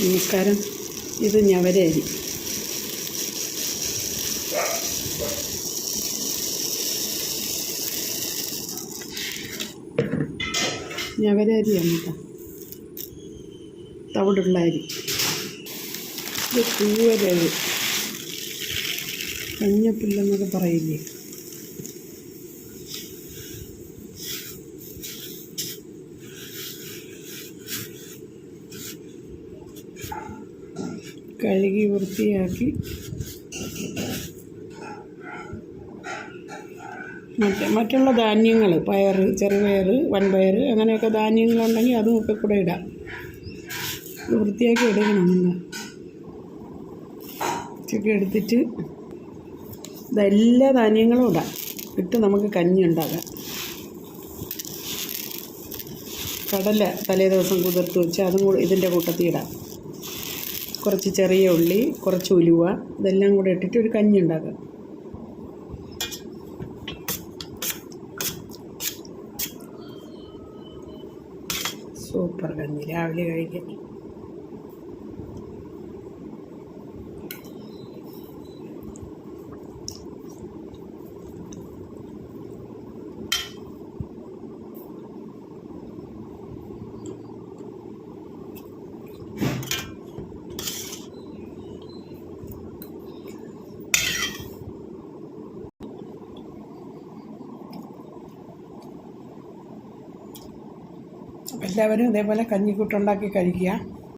നമസ്കാരം. ഇത് ഞവരരി. ഞവരരി കേട്ടോ തവിടുള്ള അരി ഇത് പൂവരരി. കഞ്ഞപ്പില്ലെന്നൊക്കെ പറയില്ലേ? കഴുകി വൃത്തിയാക്കി. മറ്റ് മറ്റുള്ള ധാന്യങ്ങൾ പയർ ചെറുപയർ വൻപയർ അങ്ങനെയൊക്കെ ധാന്യങ്ങളുണ്ടെങ്കിൽ അതും ഒക്കെ കൂടെ ഇടാം. വൃത്തിയാക്കി എടുക്കണം നിങ്ങൾ. ഉച്ചയ്ക്ക് എടുത്തിട്ട് ഇതെല്ലാ ധാന്യങ്ങളും ഇടാം. ഇട്ട് നമുക്ക് കഞ്ഞി ഉണ്ടാക്കാം. കടല തലേ ദിവസം കുതിർത്ത് വെച്ച് അതും കൂടി ഇതിന്റെ കൂട്ടത്തിൽ ഇടാം. കുറച്ച് ചെറിയ ഉള്ളി കുറച്ച് ഉലുവ ഇതെല്ലാം കൂടെ ഇട്ടിട്ട് ഒരു കഞ്ഞി ഉണ്ടാക്കാം. സൂപ്പർ കഞ്ഞി രാവിലെ കഴിക്കാൻ. എല്ലാവരും ഇതേപോലെ കഞ്ഞിക്കൂട്ടുണ്ടാക്കി കഴിക്കുക.